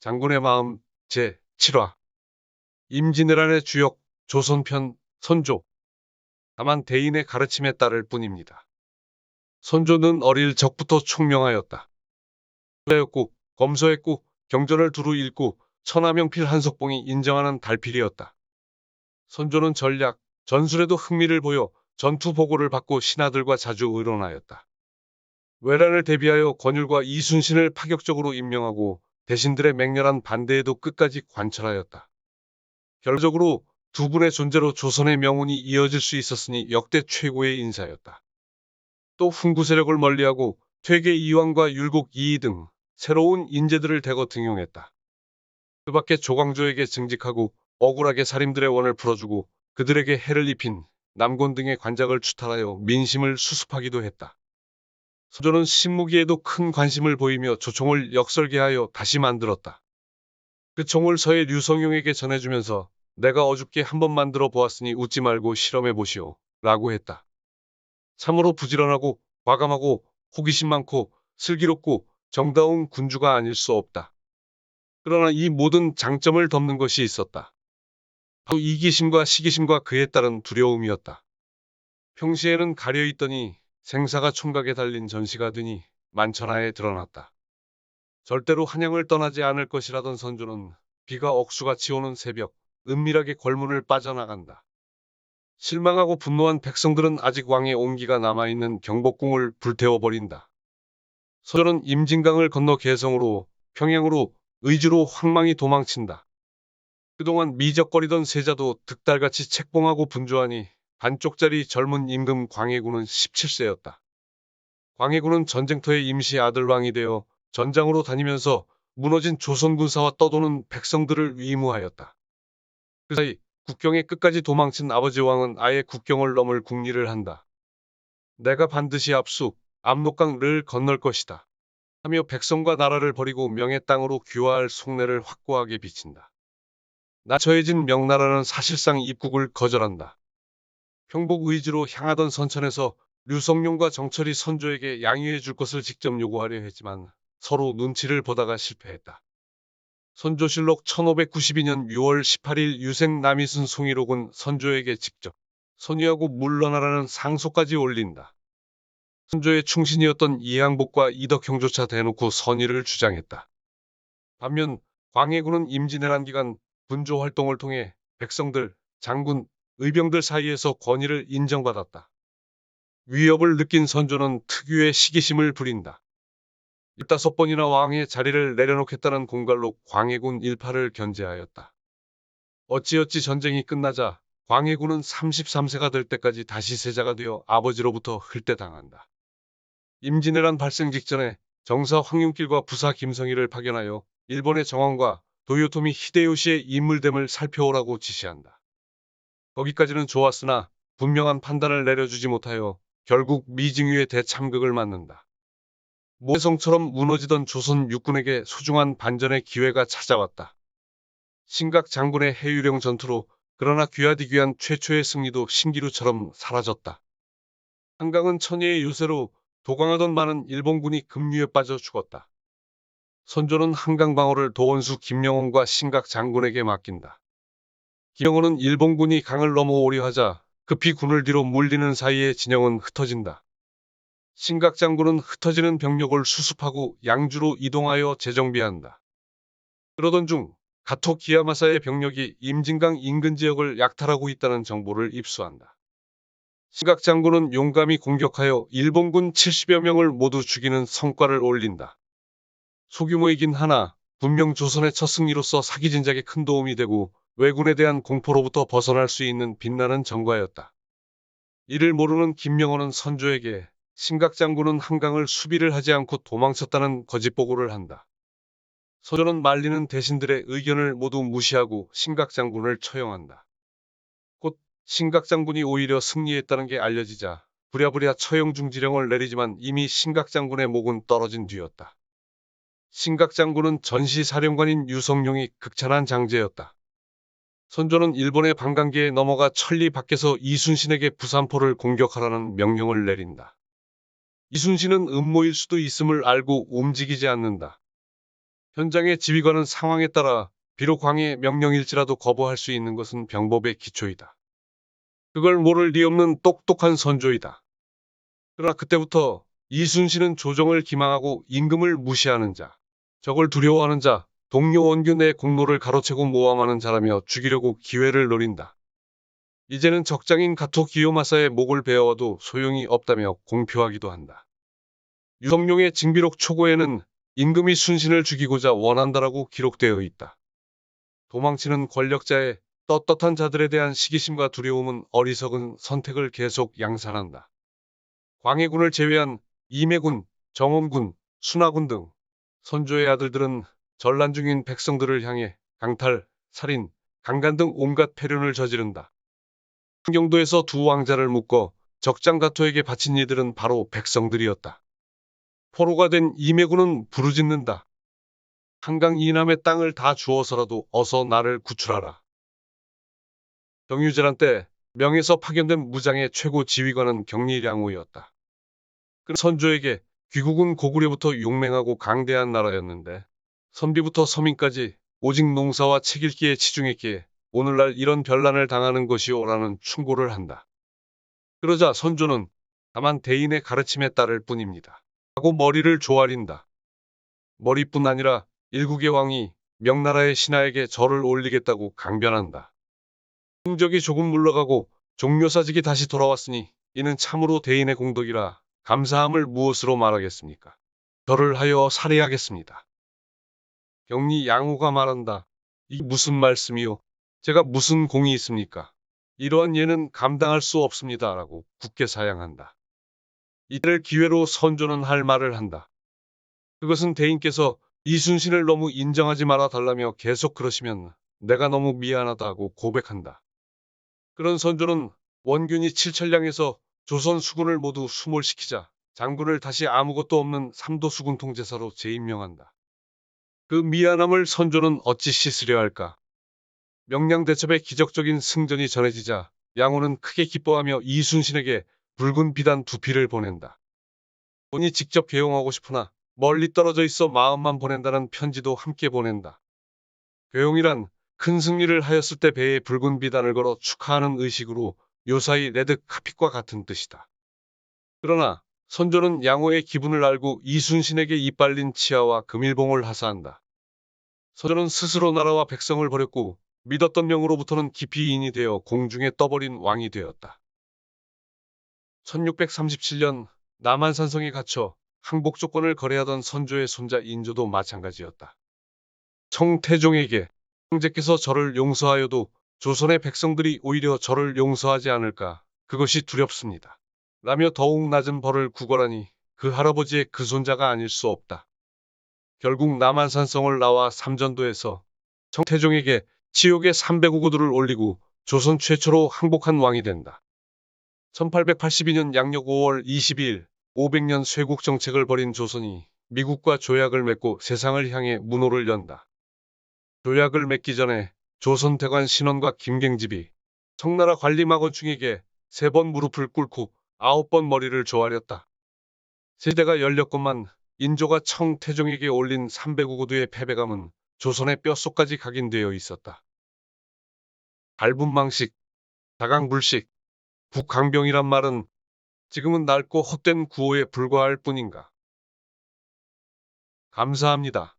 장군의 마음 제7화 임진왜란의 주역 조선편 선조 다만 대인의 가르침에 따를 뿐입니다. 선조는 어릴 적부터 총명하였다. 였고 검소했고 경전을 두루 읽고 천하명필 한석봉이 인정하는 달필이었다. 선조는 전략, 전술에도 흥미를 보여 전투 보고를 받고 신하들과 자주 의논하였다. 외란을 대비하여 권율과 이순신을 파격적으로 임명하고 대신들의 맹렬한 반대에도 끝까지 관철하였다. 결과적으로 두 분의 존재로 조선의 명운이 이어질 수 있었으니 역대 최고의 인사였다. 또 훈구 세력을 멀리하고 퇴계 이왕과 율곡 이이 등 새로운 인재들을 대거 등용했다. 그 밖에 조광조에게 증직하고 억울하게 살인들의 원을 풀어주고 그들에게 해를 입힌 남곤 등의 관작을 추탈하여 민심을 수습하기도 했다. 선조는 신무기에도 큰 관심을 보이며 조총을 역설계하여 다시 만들었다. 그 총을 서해 류성용에게 전해주면서 내가 어줍게 한번 만들어 보았으니 웃지 말고 실험해 보시오. 라고 했다. 참으로 부지런하고 과감하고 호기심 많고 슬기롭고 정다운 군주가 아닐 수 없다. 그러나 이 모든 장점을 덮는 것이 있었다. 바로 이기심과 시기심과 그에 따른 두려움이었다. 평시에는 가려 있더니 생사가 총각에 달린 전시가 되니 만천하에 드러났다. 절대로 한양을 떠나지 않을 것이라던 선조는 비가 억수같이 오는 새벽 은밀하게 골문을 빠져나간다. 실망하고 분노한 백성들은 아직 왕의 온기가 남아있는 경복궁을 불태워버린다. 선조는 임진강을 건너 개성으로 평양으로 의주로 황망히 도망친다. 그동안 미적거리던 세자도 득달같이 책봉하고 분주하니 반쪽짜리 젊은 임금 광해군은 17세였다. 광해군은 전쟁터의 임시 아들왕이 되어 전장으로 다니면서 무너진 조선군사와 떠도는 백성들을 위무하였다. 그 사이 국경의 끝까지 도망친 아버지 왕은 아예 국경을 넘을 궁리를 한다. 내가 반드시 압수, 압록강을 건널 것이다. 하며 백성과 나라를 버리고 명의 땅으로 귀화할 속내를 확고하게 비친다. 나 처해진 명나라는 사실상 입국을 거절한다. 평복 의지로 향하던 선천에서 류성룡과 정철이 선조에게 양해해 줄 것을 직접 요구하려 했지만 서로 눈치를 보다가 실패했다. 선조실록 1592년 6월 18일 유생 남이순 송일옥은 선조에게 직접 선의하고 물러나라는 상소까지 올린다. 선조의 충신이었던 이항복과 이덕형조차 대놓고 선의를 주장했다. 반면 광해군은 임진왜란 기간 군조 활동을 통해 백성들, 장군, 의병들 사이에서 권위를 인정받았다. 위협을 느낀 선조는 특유의 시기심을 부린다. 15번이나 왕의 자리를 내려놓겠다는 공갈로 광해군 일파를 견제하였다. 어찌어찌 전쟁이 끝나자 광해군은 33세가 될 때까지 다시 세자가 되어 아버지로부터 흘대당한다. 임진왜란 발생 직전에 정사 황윤길과 부사 김성희를 파견하여 일본의 정황과 도요토미 히데요시의 인물됨을 살펴오라고 지시한다. 거기까지는 좋았으나 분명한 판단을 내려주지 못하여 결국 미징유의 대참극을 맞는다. 모해성처럼 무너지던 조선 육군에게 소중한 반전의 기회가 찾아왔다. 신각 장군의 해유령 전투로 그러나 귀하디귀한 최초의 승리도 신기루처럼 사라졌다. 한강은 천예의 요새로 도강하던 많은 일본군이 급류에 빠져 죽었다. 선조는 한강 방어를 도원수 김영원과 신각 장군에게 맡긴다. 김영원은 일본군이 강을 넘어 오려 하자 급히 군을 뒤로 물리는 사이에 진영은 흩어진다. 신각 장군은 흩어지는 병력을 수습하고 양주로 이동하여 재정비한다. 그러던 중 가토 기야마사의 병력이 임진강 인근 지역을 약탈하고 있다는 정보를 입수한다. 신각 장군은 용감히 공격하여 일본군 70여 명을 모두 죽이는 성과를 올린다. 소규모이긴 하나 분명 조선의 첫 승리로서 사기 진작에 큰 도움이 되고 왜군에 대한 공포로부터 벗어날 수 있는 빛나는 전과였다. 이를 모르는 김명호는 선조에게 신각 장군은 한강을 수비를 하지 않고 도망쳤다는 거짓 보고를 한다. 선조는 말리는 대신들의 의견을 모두 무시하고 신각 장군을 처형한다. 곧 신각 장군이 오히려 승리했다는 게 알려지자 부랴부랴 처형 중지령을 내리지만 이미 신각 장군의 목은 떨어진 뒤였다. 신각 장군은 전시 사령관인 유성룡이 극찬한 장제였다. 선조는 일본의 방강기에 넘어가 천리 밖에서 이순신에게 부산포를 공격하라는 명령을 내린다. 이순신은 음모일 수도 있음을 알고 움직이지 않는다. 현장의 지휘관은 상황에 따라 비록 왕의 명령일지라도 거부할 수 있는 것은 병법의 기초이다. 그걸 모를 리 없는 똑똑한 선조이다. 그러나 그때부터 이순신은 조정을 기망하고 임금을 무시하는 자, 적을 두려워하는 자, 동료 원균 내 공로를 가로채고 모함하는 자라며 죽이려고 기회를 노린다. 이제는 적장인 가토 기요마사의 목을 베어와도 소용이 없다며 공표하기도 한다. 유성룡의 징비록 초고에는 임금이 순신을 죽이고자 원한다라고 기록되어 있다. 도망치는 권력자의 떳떳한 자들에 대한 시기심과 두려움은 어리석은 선택을 계속 양산한다. 광해군을 제외한 이매군, 정원군, 순하군 등 선조의 아들들은 전란 중인 백성들을 향해 강탈, 살인, 강간 등 온갖 폐륜을 저지른다. 한경도에서 두 왕자를 묶어 적장가토에게 바친 이들은 바로 백성들이었다. 포로가 된 이매군은 부르짖는다. 한강 이남의 땅을 다 주어서라도 어서 나를 구출하라. 경유재란 때 명에서 파견된 무장의 최고 지휘관은 경리량우였다. 그 선조에게 귀국은 고구려부터 용맹하고 강대한 나라였는데 선비부터 서민까지 오직 농사와 책 읽기에 치중했기에 오늘날 이런 변란을 당하는 것이오라는 충고를 한다. 그러자 선조는 다만 대인의 가르침에 따를 뿐입니다. 하고 머리를 조아린다. 머리뿐 아니라 일국의 왕이 명나라의 신하에게 절을 올리겠다고 강변한다. 흥적이 조금 물러가고 종묘사직이 다시 돌아왔으니 이는 참으로 대인의 공덕이라 감사함을 무엇으로 말하겠습니까? 절을 하여 살해하겠습니다. 경리 양호가 말한다. 이 무슨 말씀이요? 제가 무슨 공이 있습니까? 이러한 예는 감당할 수 없습니다. 라고 굳게 사양한다. 이때를 기회로 선조는 할 말을 한다. 그것은 대인께서 이순신을 너무 인정하지 말아 달라며 계속 그러시면 내가 너무 미안하다고 고백한다. 그런 선조는 원균이 칠천량에서 조선 수군을 모두 수몰시키자 장군을 다시 아무것도 없는 삼도 수군 통제사로 재임명한다. 그 미안함을 선조는 어찌 씻으려 할까? 명량대첩의 기적적인 승전이 전해지자 양호는 크게 기뻐하며 이순신에게 붉은 비단 두 피를 보낸다. 본이 직접 개용하고 싶으나 멀리 떨어져 있어 마음만 보낸다는 편지도 함께 보낸다. 괴용이란 큰 승리를 하였을 때 배에 붉은 비단을 걸어 축하하는 의식으로 요사이 레드 카핏과 같은 뜻이다. 그러나 선조는 양호의 기분을 알고 이순신에게 이빨린 치아와 금일봉을 하사한다. 선조는 스스로 나라와 백성을 버렸고 믿었던 명으로부터는 깊이 인이 되어 공중에 떠버린 왕이 되었다. 1637년 남한산성에 갇혀 항복 조건을 거래하던 선조의 손자 인조도 마찬가지였다. 청태종에게 형제께서 저를 용서하여도 조선의 백성들이 오히려 저를 용서하지 않을까 그것이 두렵습니다. 라며 더욱 낮은 벌을 구걸하니 그 할아버지의 그 손자가 아닐 수 없다. 결국 남한산성을 나와 삼전도에서 청태종에게 치욕의 305구두를 올리고 조선 최초로 항복한 왕이 된다. 1882년 양력 5월 22일 500년 쇄국 정책을 벌인 조선이 미국과 조약을 맺고 세상을 향해 문호를 연다. 조약을 맺기 전에 조선 대관 신원과 김갱집이 청나라 관리막원충에게 세 번 무릎을 꿇고 아홉 번 머리를 조아렸다. 세대가 열렸건만 인조가 청태종에게 올린 305구두의 패배감은 조선의 뼛속까지 각인되어 있었다. 발분망식, 다강불식, 북강병이란 말은 지금은 낡고 헛된 구호에 불과할 뿐인가. 감사합니다.